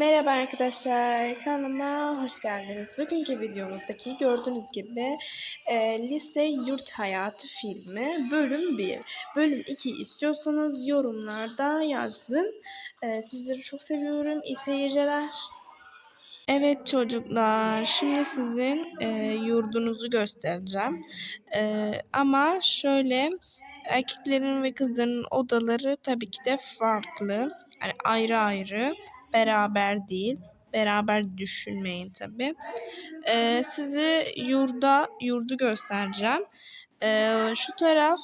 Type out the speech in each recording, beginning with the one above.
Merhaba arkadaşlar, kanalıma hoş geldiniz. Bugünkü videomuzdaki gördüğünüz gibi e, Lise Yurt Hayatı filmi bölüm 1. Bölüm 2 istiyorsanız yorumlarda yazın. E, sizleri çok seviyorum. İyi seyirciler. Evet çocuklar, şimdi sizin e, yurdunuzu göstereceğim. E, ama şöyle erkeklerin ve kızların odaları tabii ki de farklı. Yani ayrı ayrı beraber değil. Beraber düşünmeyin tabi. Ee, sizi yurda yurdu göstereceğim. Ee, şu taraf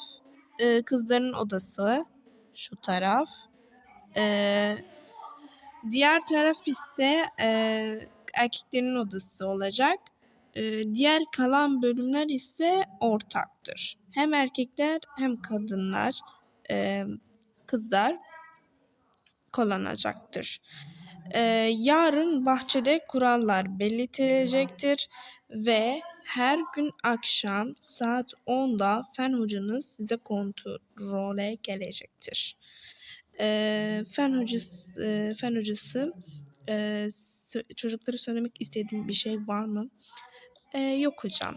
e, kızların odası. Şu taraf. Ee, diğer taraf ise e, erkeklerin odası olacak. Ee, diğer kalan bölümler ise ortaktır. Hem erkekler hem kadınlar, e, kızlar kullanacaktır. Ee, yarın bahçede kurallar belirtilecektir ve her gün akşam saat 10'da fen hocanız size kontrole gelecektir. Ee, fen hocası, e, fen hocası e, çocuklara söylemek istediğim bir şey var mı? E, yok hocam.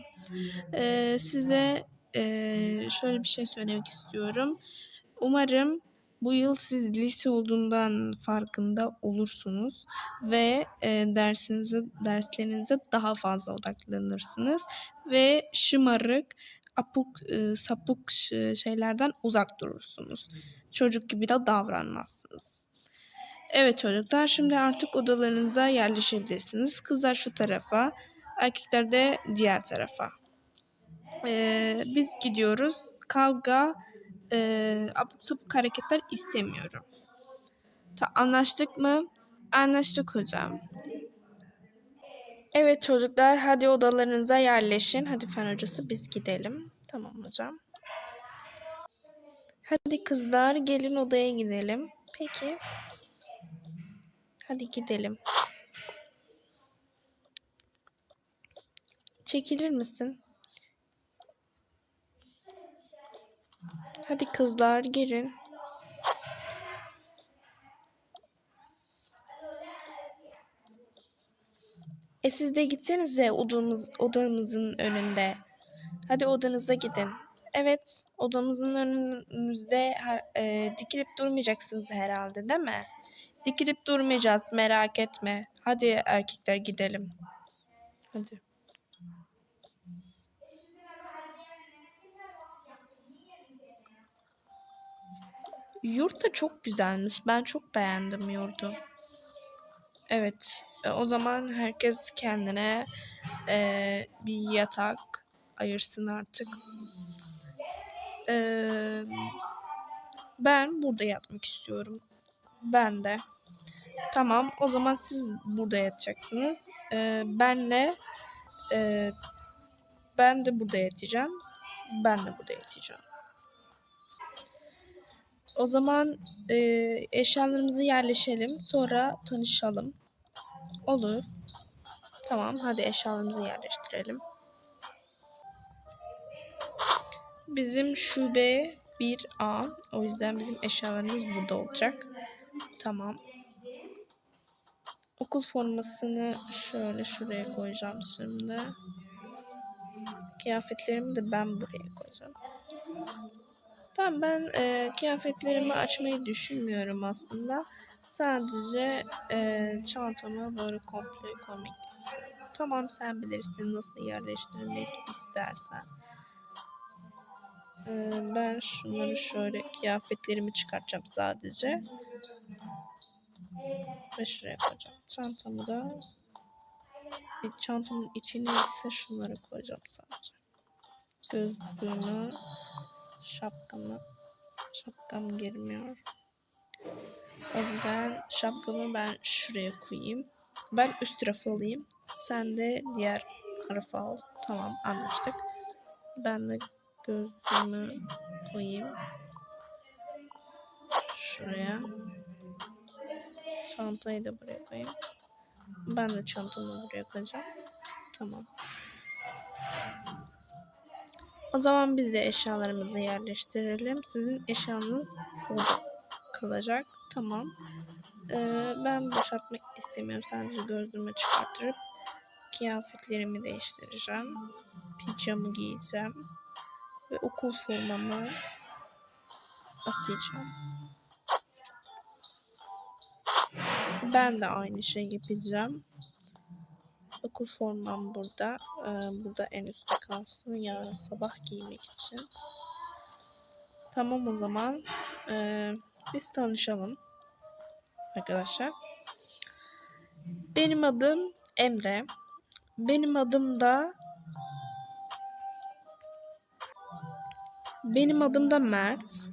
E, size e, şöyle bir şey söylemek istiyorum. Umarım bu yıl siz lise olduğundan farkında olursunuz ve e, dersinize derslerinize daha fazla odaklanırsınız ve şımarık, apuk, e, sapık şeylerden uzak durursunuz. Çocuk gibi de davranmazsınız. Evet çocuklar şimdi artık odalarınıza yerleşebilirsiniz. Kızlar şu tarafa, erkekler de diğer tarafa. Ee, biz gidiyoruz. Kavga, e, abuk sabuk hareketler istemiyorum. Ta, anlaştık mı? Anlaştık hocam. Evet çocuklar hadi odalarınıza yerleşin. Hadi fen hocası biz gidelim. Tamam hocam. Hadi kızlar gelin odaya gidelim. Peki. Hadi gidelim. Çekilir misin? Hadi kızlar girin. E siz de gitsenize odamız, odamızın önünde. Hadi odanıza gidin. Evet, odamızın önümüzde e, dikilip durmayacaksınız herhalde değil mi? Dikilip durmayacağız merak etme. Hadi erkekler gidelim. Hadi. Yurt da çok güzelmiş. Ben çok beğendim yurdu. Evet. E, o zaman herkes kendine e, bir yatak ayırsın artık. E, ben burada yatmak istiyorum. Ben de. Tamam. O zaman siz burada yatacaksınız. E, benle e, ben de burada yatacağım. Ben de burada yatacağım. O zaman e, eşyalarımızı yerleşelim. Sonra tanışalım. Olur. Tamam hadi eşyalarımızı yerleştirelim. Bizim şube 1A. O yüzden bizim eşyalarımız burada olacak. Tamam. Okul formasını şöyle şuraya koyacağım şimdi. Kıyafetlerimi de ben buraya koyacağım. Tamam ben e, kıyafetlerimi açmayı düşünmüyorum aslında. Sadece e, çantamı böyle komple koymak. Tamam sen bilirsin nasıl yerleştirmek istersen. E, ben şunları şöyle kıyafetlerimi çıkartacağım sadece. Ve şuraya koyacağım. Çantamı da çantamın içine ise şunları koyacağım sadece. Gözlüğümü şapkamı şapkam girmiyor. O yüzden şapkamı ben şuraya koyayım. Ben üst tarafı alayım. Sen de diğer tarafı al. Tamam anlaştık. Ben de gözlüğümü koyayım. Şuraya. Çantayı da buraya koyayım. Ben de çantamı buraya koyacağım. Tamam. O zaman biz de eşyalarımızı yerleştirelim. Sizin eşyanız burada kalacak. Tamam. Ee, ben boşaltmak istemiyorum. Sadece gözlüğümü çıkartırıp kıyafetlerimi değiştireceğim. Pijamı giyeceğim. Ve okul formamı asacağım. Ben de aynı şey yapacağım. Okul formam burada. Ee, burada en üstte kalsın. Yarın sabah giymek için. Tamam o zaman. Biz tanışalım. Arkadaşlar. Benim adım Emre. Benim adım da Benim adım da Mert.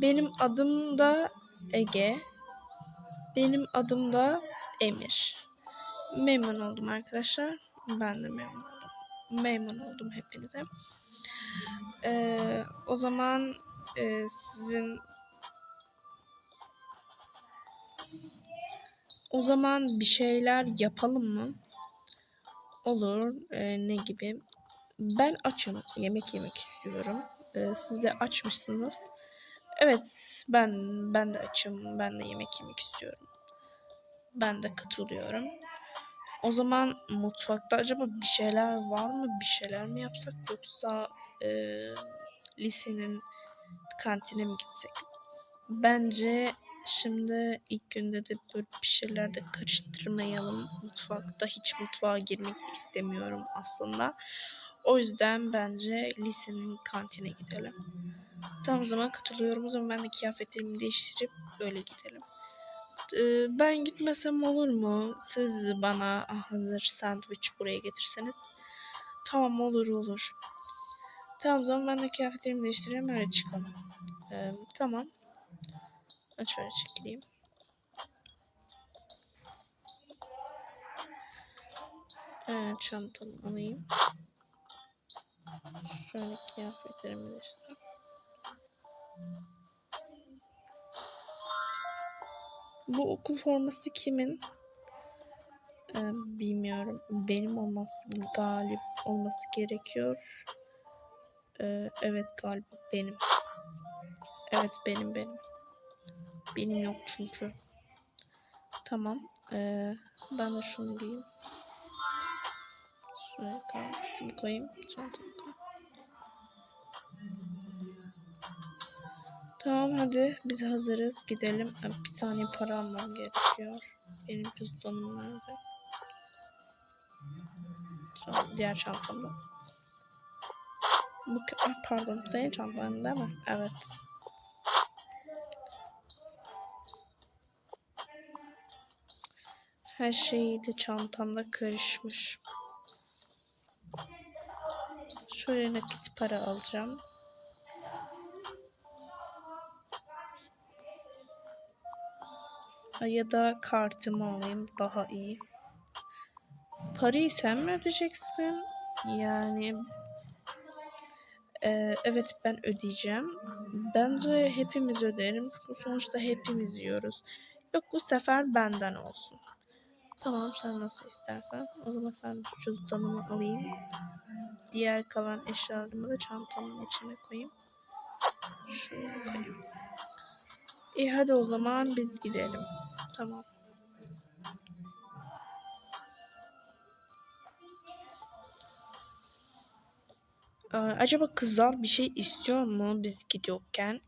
Benim adım da Ege. Benim adım da Emir. Memnun oldum arkadaşlar. Ben de memnun oldum. Memnun oldum hepinize. Ee, o zaman e, sizin o zaman bir şeyler yapalım mı? Olur. Ee, ne gibi? Ben açım. Yemek yemek istiyorum. Ee, siz de açmışsınız. Evet, ben ben de açım. Ben de yemek yemek istiyorum. Ben de katılıyorum. O zaman mutfakta acaba bir şeyler var mı? Bir şeyler mi yapsak yoksa e, lisenin kantine mi gitsek? Bence şimdi ilk günde de böyle bir şeyler de karıştırmayalım. Mutfakta hiç mutfağa girmek istemiyorum aslında. O yüzden bence lisenin kantine gidelim. Tamam o zaman katılıyorum. O zaman ben de kıyafetlerimi değiştirip böyle gidelim. Ee, ben gitmesem olur mu? Siz bana hazır sandviç buraya getirseniz. Tamam olur olur. Tamam zaman ben de kıyafetlerimi değiştireyim öyle çıkalım. Ee, tamam. Şöyle çekileyim. Evet çantamı alayım. Şöyle kıyafetlerimi değiştireyim. Bu okul forması kimin? Ee, bilmiyorum. Benim olması galip olması gerekiyor. Ee, evet galiba benim. Evet benim benim. Benim yok çünkü. Tamam. Ee, ben de şunu giyeyim. Şuraya kıyafetimi koyayım. Çantamı Tamam hadi biz hazırız gidelim. Bir saniye para almam gerekiyor. Benim cüzdanım nerede? Şu diğer çantamda. Bu ah, pardon senin çantan değil mi? Evet. Her şey de çantamda karışmış. Şöyle nakit para alacağım. Ya da kartımı alayım daha iyi. Parayı sen mi ödeyeceksin? Yani Ee, evet ben ödeyeceğim. Bence hepimiz öderim. Sonuçta hepimiz yiyoruz. Yok bu sefer benden olsun. Tamam sen nasıl istersen. O zaman sen cüzdanımı alayım. Diğer kalan eşyalarımı da çantamın içine koyayım. Şuraya koyayım. İyi hadi o zaman biz gidelim. Tamam. Ee, acaba kızlar bir şey istiyor mu biz gidiyorken?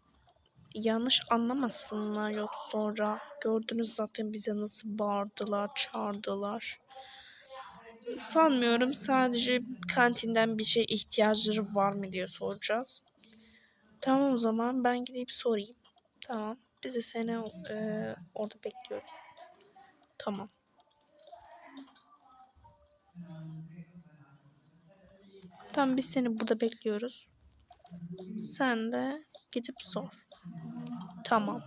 Yanlış anlamasınlar yok sonra. Gördünüz zaten bize nasıl bağırdılar, çağırdılar. Sanmıyorum sadece kantinden bir şey ihtiyaçları var mı diye soracağız. Tamam o zaman ben gidip sorayım. Tamam. Biz de seni e, orada bekliyoruz. Tamam. Tamam biz seni burada bekliyoruz. Sen de gidip sor. Tamam.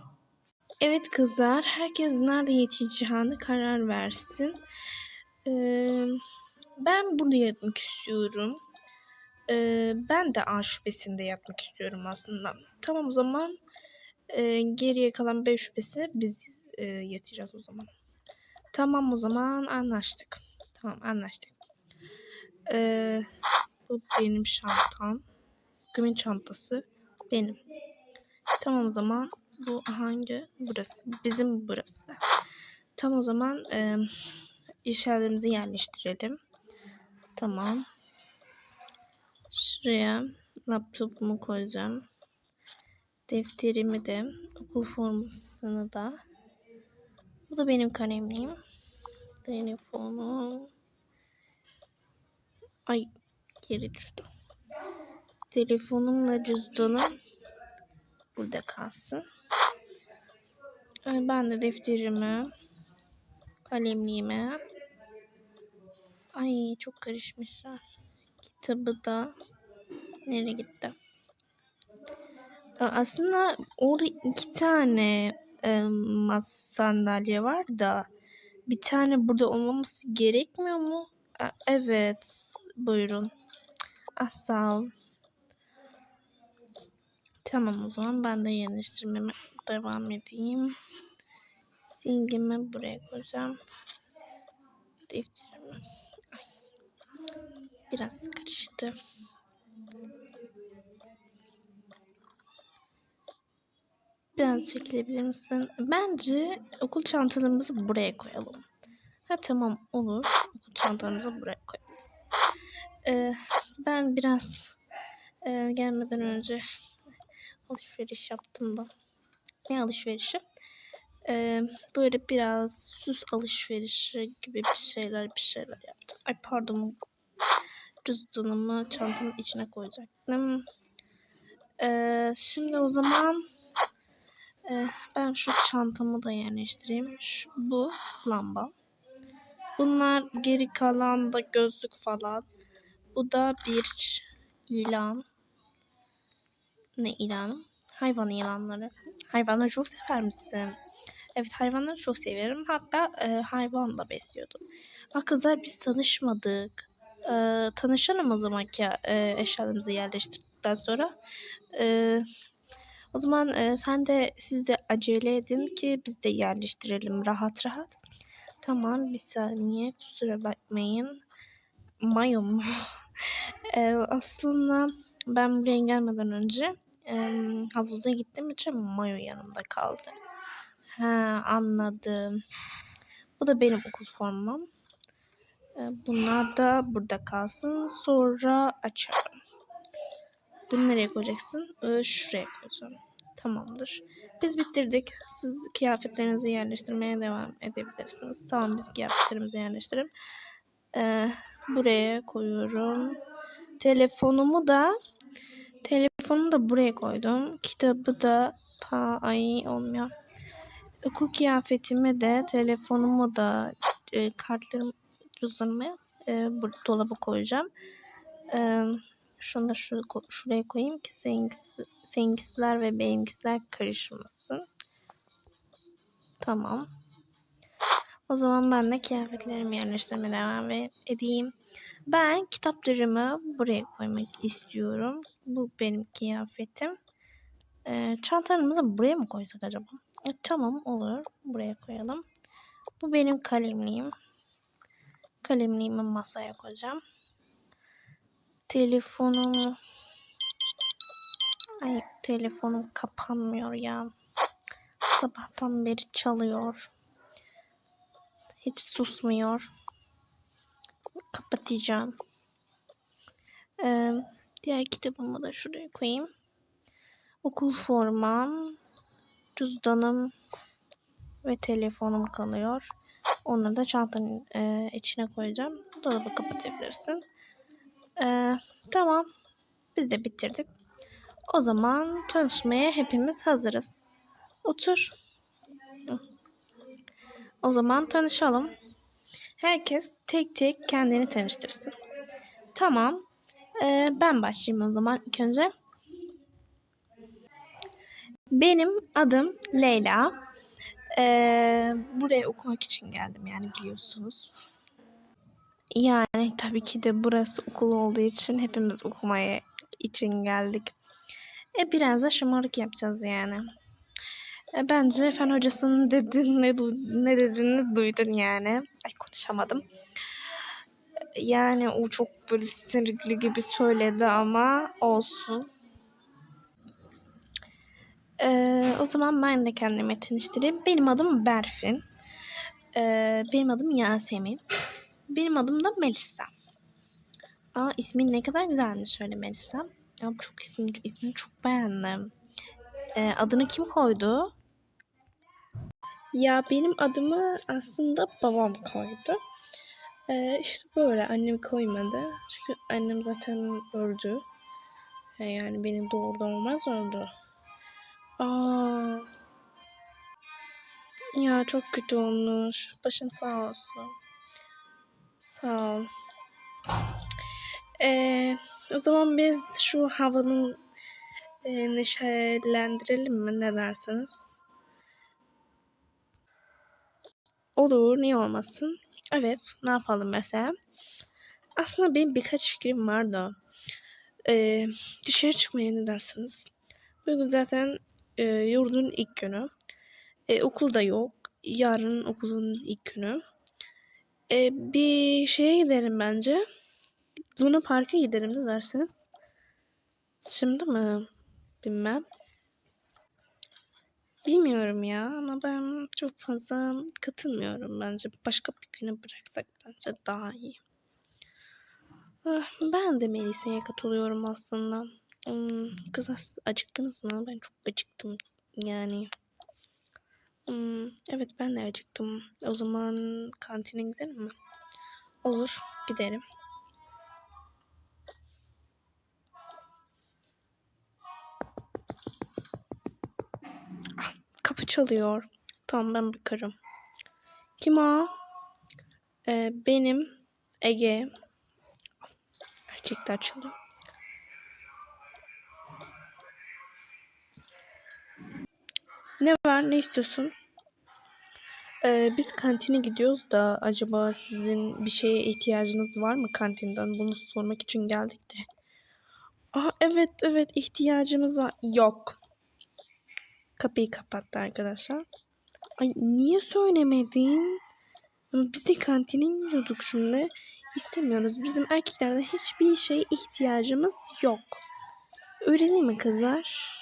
Evet kızlar, herkes nerede yetişeceğini karar versin. Ee, ben burada yatmak istiyorum. Ee, ben de A şubesinde yatmak istiyorum aslında. Tamam o zaman e, geriye kalan B şubesine biz e, yatacağız o zaman. Tamam o zaman anlaştık. Tamam anlaştık. Ee, bu benim şantam. Kimin çantası? Benim. Tamam o zaman Bu hangi? Burası. Bizim burası. Tam o zaman e, eşyalarımızı yerleştirelim. Tamam. Şuraya laptopumu koyacağım. Defterimi de, okul formasını da. Bu da benim kalemliğim. Telefonum. Ay geri düştü. Telefonumla cüzdanım burada kalsın. Ben de defterimi, kalemliğimi. Ay çok karışmışlar. Kitabı da nereye gitti? Aslında orada iki tane e, masa sandalye var da bir tane burada olmaması gerekmiyor mu? Aa, evet, buyurun. Ah, sağ ol. Tamam o zaman ben de yerleştirmeme devam edeyim. Silgimi buraya koyacağım. Defterimi. Biraz karıştı. Biraz çekilebilir misin? Bence okul çantalarımızı buraya koyalım. Ha tamam olur. Okul çantalarımızı buraya koyalım. Ee, ben biraz e, gelmeden önce alışveriş yaptım da. Ne alışverişi? Ee, böyle biraz süs alışverişi gibi bir şeyler bir şeyler yaptım. Ay pardon. Cüzdanımı çantamın içine koyacaktım. Ee, şimdi o zaman e, ben şu çantamı da yerleştireyim. Şu, bu lamba. Bunlar geri kalan da gözlük falan. Bu da bir ilan. Ne ilanı? Hayvan ilanları. Hayvanları çok sever misin? Evet hayvanları çok severim. Hatta e, hayvan da besliyordum. Bak kızlar biz tanışmadık. E, tanışalım o zaman ki e, eşyalarımızı yerleştirdikten sonra. E, o zaman e, sen de siz de acele edin ki biz de yerleştirelim rahat rahat. Tamam bir saniye kusura bakmayın. Mayo? E, aslında ben buraya gelmeden önce e, havuza gittiğim için mayo yanımda kaldı. Ha anladım. Bu da benim okul formam. E, bunlar da burada kalsın. Sonra açarım. Bunu nereye koyacaksın? E, şuraya koyacağım. Tamamdır. Biz bitirdik. Siz kıyafetlerinizi yerleştirmeye devam edebilirsiniz. Tamam biz kıyafetlerimizi yerleştirelim. E, buraya koyuyorum. Telefonumu da telefonu da buraya koydum. Kitabı da pa ay olmuyor. Okul kıyafetimi de telefonumu da e, kartlarım cüzdanımı e, dolaba koyacağım. E, şunu da şu, şuraya koyayım ki seninkisi, seninkisiler ve benimkisiler karışmasın. Tamam. O zaman ben de kıyafetlerimi yerleştirmeye devam e- edeyim. Ben kitaplarımı buraya koymak istiyorum. Bu benim kıyafetim. Ee, çantalarımızı buraya mı koysak acaba? E, tamam olur. Buraya koyalım. Bu benim kalemliğim. Kalemliğimi masaya koyacağım. Telefonum... Ay telefonum kapanmıyor ya. Sabahtan beri çalıyor. Hiç susmuyor. Kapatacağım. Ee, diğer kitabımı da şuraya koyayım. Okul formam, cüzdanım ve telefonum kalıyor. Onları da çantanın e, içine koyacağım. Dolabı kapatabilirsin. Ee, tamam. Biz de bitirdik. O zaman tanışmaya hepimiz hazırız. Otur. O zaman tanışalım. Herkes tek tek kendini tanıştırsın. Tamam. Ee, ben başlayayım o zaman ilk önce. Benim adım Leyla. Ee, buraya okumak için geldim yani biliyorsunuz. Yani tabii ki de burası okul olduğu için hepimiz okumaya için geldik. E biraz da şımarık yapacağız yani. E, bence fen hocasının dediğini, ne, ne dediğini duydun yani. Ay konuşamadım. Yani o çok böyle sinirli gibi söyledi ama olsun. Ee, o zaman ben de kendimi tanıştırayım. Benim adım Berfin. Ee, benim adım Yasemin. Benim adım da Melisa. Aa ismin ne kadar güzelmiş şöyle Melisa. Ya çok ismini, ismini çok beğendim. Ee, adını kim koydu? Ya benim adımı aslında babam koydu. Ee, işte böyle annem koymadı. Çünkü annem zaten öldü. Ee, yani beni doğurdu olmaz öldü. Aa. Ya çok kötü olmuş. Başın sağ olsun. Sağ ol. Ee, o zaman biz şu havanın e, neşelendirelim mi? Ne dersiniz? Olur, niye olmasın? Evet, ne yapalım mesela? Aslında benim birkaç fikrim var da. Ee, dışarı çıkmaya ne dersiniz? Bugün zaten e, yurdun ilk günü. E, okul da yok. Yarın okulun ilk günü. E, bir şeye gidelim bence. Luna Park'a gidelim ne dersiniz? Şimdi mi? Bilmem. Bilmiyorum ya ama ben çok fazla katılmıyorum bence. Başka bir güne bıraksak bence daha iyi. Ah, Ben de Melisa'ya katılıyorum aslında. Hmm, kız acıktınız mı? Ben çok acıktım yani. Hmm, evet ben de acıktım. O zaman kantine gidelim mi? Olur, gidelim. Ah, kapı çalıyor. Tamam ben bakarım. Kim o? Ee, benim Ege. Erkekler çalıyor. Ne var? Ne istiyorsun? Ee, biz kantine gidiyoruz da acaba sizin bir şeye ihtiyacınız var mı kantinden? Bunu sormak için geldik de. Aa, evet evet ihtiyacımız var. Yok. Kapıyı kapattı arkadaşlar. Ay niye söylemedin? Biz de kantine gidiyorduk şimdi. İstemiyoruz. Bizim erkeklerden hiçbir şeye ihtiyacımız yok. Öyle mi kızlar?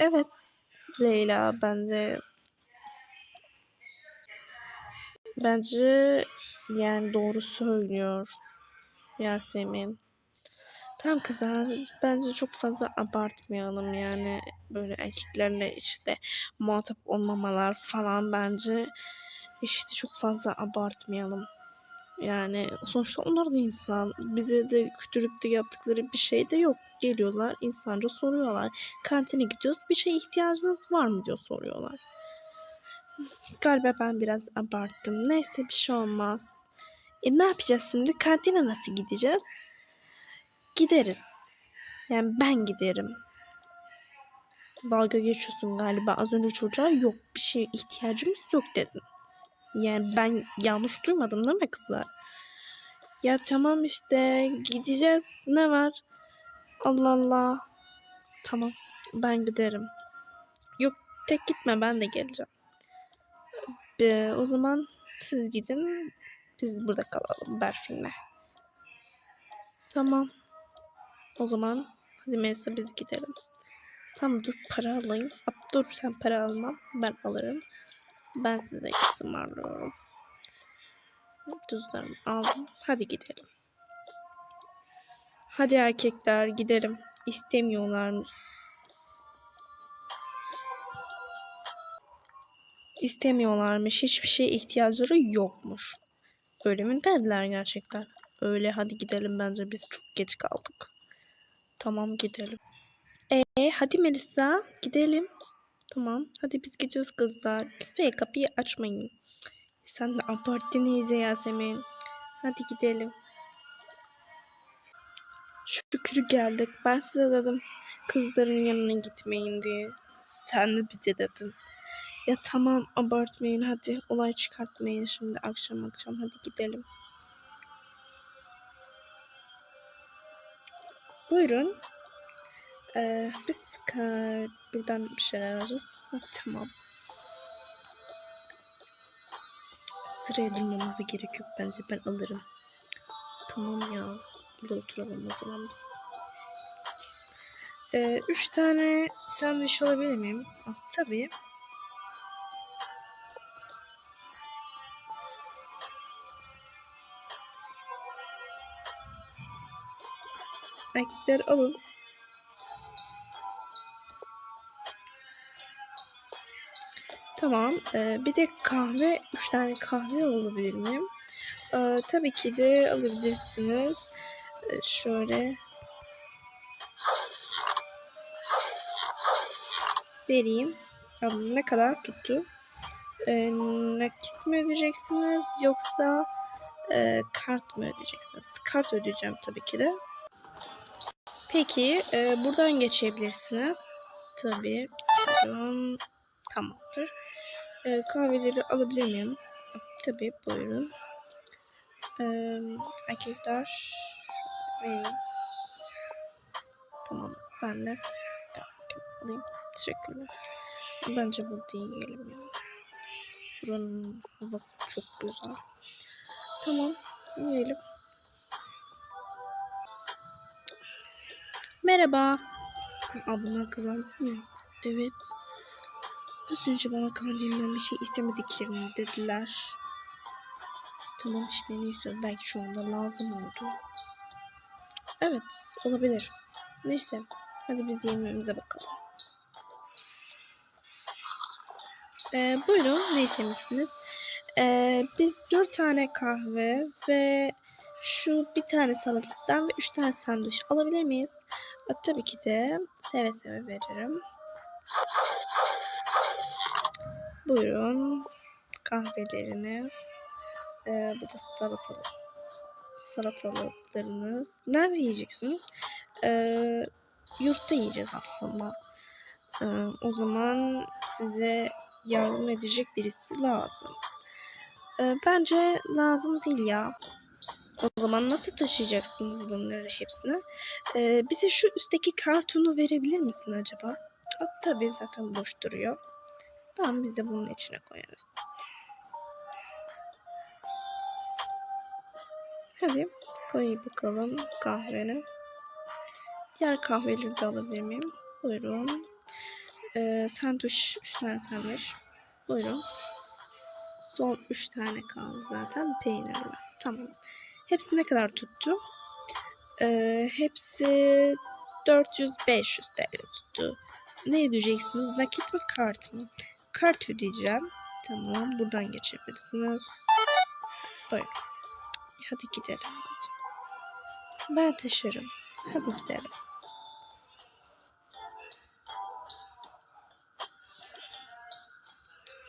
Evet Leyla bence bence yani doğru söylüyor Yasemin. Tamam kızlar bence çok fazla abartmayalım yani böyle erkeklerle işte muhatap olmamalar falan bence işte çok fazla abartmayalım. Yani sonuçta onlar da insan. Bize de kötülükte yaptıkları bir şey de yok. Geliyorlar insanca soruyorlar. Kantine gidiyoruz bir şeye ihtiyacınız var mı diyor soruyorlar. Galiba ben biraz abarttım. Neyse bir şey olmaz. E ne yapacağız şimdi? Kantine nasıl gideceğiz? Gideriz. Yani ben giderim. Dalga geçiyorsun galiba. Az önce çocuğa yok bir şeye ihtiyacımız yok dedin. Yani ben yanlış duymadım değil mi kızlar? Ya tamam işte gideceğiz. Ne var? Allah Allah. Tamam ben giderim. Yok tek gitme ben de geleceğim. Ee, o zaman siz gidin. Biz burada kalalım Berfin'le. Tamam. O zaman hadi Melisa biz gidelim. Tamam dur para alayım. Ap, dur sen para alma. Ben alırım. Ben size ısmarlıyorum. Cüzdanımı aldım. Hadi gidelim. Hadi erkekler gidelim. İstemiyorlar. İstemiyorlarmış. Hiçbir şeye ihtiyaçları yokmuş. Öyle mi dediler gerçekten? Öyle hadi gidelim bence biz çok geç kaldık. Tamam gidelim. E hadi Melisa gidelim. Tamam hadi biz gidiyoruz kızlar. Kimseye kapıyı açmayın. Sen de abarttın iyice Yasemin. Hadi gidelim. Şükür geldik. Ben size dedim kızların yanına gitmeyin diye. Sen de bize dedin. Ya tamam abartmayın hadi. Olay çıkartmayın şimdi akşam akşam. Hadi gidelim. Buyurun. Ee, biz buradan bir şeyler alacağız. Ha, tamam. Sıraya durmamıza gerek yok bence. Ben alırım. Tamam ya. Burada oturalım o zaman biz. Ee, üç tane sandviç alabilir miyim? Ah, tabii. Erkekler alın. Tamam. ee, bir de kahve, üç tane kahve alabilir miyim? Ee, tabii ki de alabilirsiniz. Ee, şöyle vereyim. Bakalım ne kadar tuttu? Ee, nakit mi ödeyeceksiniz yoksa e, kart mı ödeyeceksiniz? Kart ödeyeceğim tabii ki de. Peki e, buradan geçebilirsiniz. Tabii. Tamamdır. E, kahveleri alabilir miyim? Tabii buyurun. E, erkekler vereyim. Tamam ben de alayım. Teşekkürler. Bence burada yiyelim ya. Buranın havası çok güzel. Tamam yiyelim. Merhaba. Ablalar kazandı mı? Evet. Az önce bana kandinden bir şey istemediklerini dediler. Tamam işte neyse belki şu anda lazım oldu. Evet olabilir. Neyse hadi biz yemeğimize bakalım. Ee, buyurun ne istemişsiniz? Ee, biz dört tane kahve ve şu bir tane salatadan ve üç tane sandviç alabilir miyiz? Ee, tabii ki de seve seve veririm. Buyurun kahveleriniz. Ee, bu da salatalık. Salatalıklarınız. Nerede yiyeceksiniz? Ee, yurtta yiyeceğiz aslında. Ee, o zaman size yardım edecek birisi lazım. Ee, bence lazım değil ya. O zaman nasıl taşıyacaksınız bunları hepsini? Ee, bize şu üstteki kartonu verebilir misin acaba? Tabii zaten boş duruyor. Tamam biz de bunun içine koyarız. Hadi koy bakalım kahveni. Diğer kahveleri de alabilir miyim? Buyurun. Ee, sandviç, 3 tane sandviç. Buyurun. Son 3 tane kaldı zaten peynirli. Tamam. Hepsi ne kadar tuttu? Ee, hepsi 400-500 TL tuttu. Ne ödeyeceksiniz? Nakit mi kart mı? Kart ödeyeceğim. Tamam. Buradan geçebilirsiniz. Buyurun. Hadi gidelim. Ben taşırım. Hadi gidelim.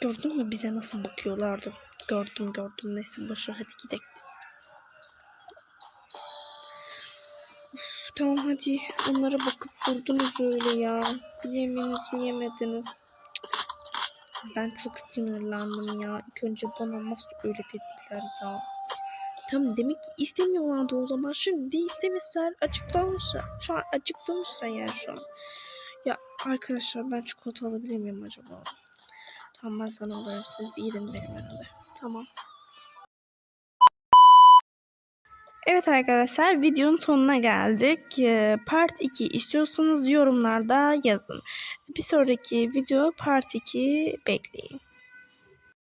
Gördün mü bize nasıl bakıyorlardı? Gördüm gördüm. Neyse boşver hadi gidelim biz. Tamam hadi onlara bakıp durdunuz öyle ya. Bir yemeğinizi yemediniz. Ben çok sinirlendim ya. İlk önce bana nasıl öyle dediler ya. Tamam demek ki istemiyorlardı o zaman. Şimdi istemişler açıklamışlar. Şu an açıklamışlar yani şu an. Ya arkadaşlar ben çikolata alabilir miyim acaba? Tamam ben sana alırım. Siz yedin benim önümde. Tamam. Evet arkadaşlar videonun sonuna geldik. Ee, Part 2 istiyorsanız yorumlarda yazın. Bir sonraki video Part 2 bekleyin.